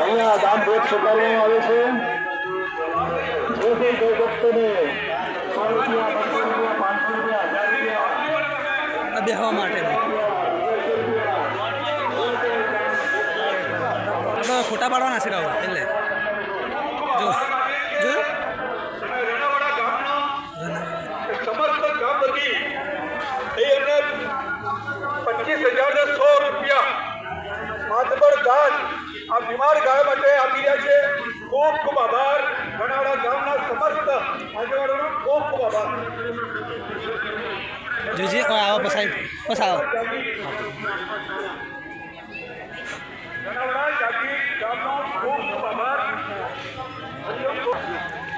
અહીંયા દામભેદ સ્વીકારવામાં આવે છે જે કોઈ કોઈ ભક્તોને સો રૂપિયા બસો રૂપિયા પાંચસો રૂપિયા હજાર રૂપિયા બેહવા માટે ખોટા પાડવાના છે એટલે જો દાન આ બીમાર ગાય માટે આપી રહ્યા છે. ખૂબ ખૂબ આભાર. રેણાવાડા ગામના સમસ્ત આગેવાનોનો ખૂબ ખૂબ આભાર. જોજી કોઈ આવો પસાય પસાવો જાતિ ગામનો ખૂબ ખૂબ આભાર.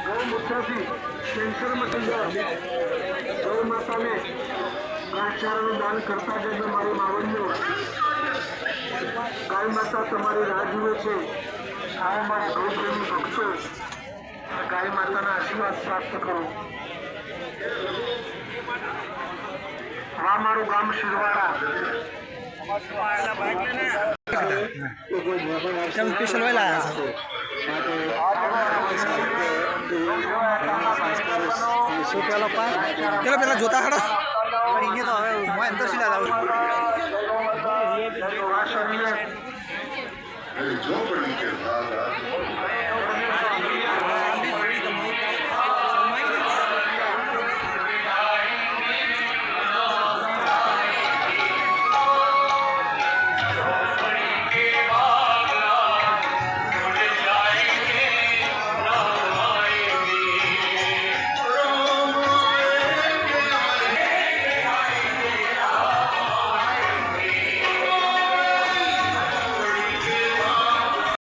ગૌમૂત્રથી કેન્સર મટી ગૌ માતાને ઘાસચારાનું દાન કરતા જ મારી માવડીઓ ગાય માતા તમારી રાહ જુએ છે. આ મારા ગૌપ્રેમી ભક્તો આ ગાય માતાના આશીર્વાદ પ્રાપ્ત કરો. આ મારું ગામ શિરવાડા. કેમ સ્પેશિયલ વેલા આવ્યા છે? શું પેલો જોતા ખરા शरीर झोपड़ी के भाग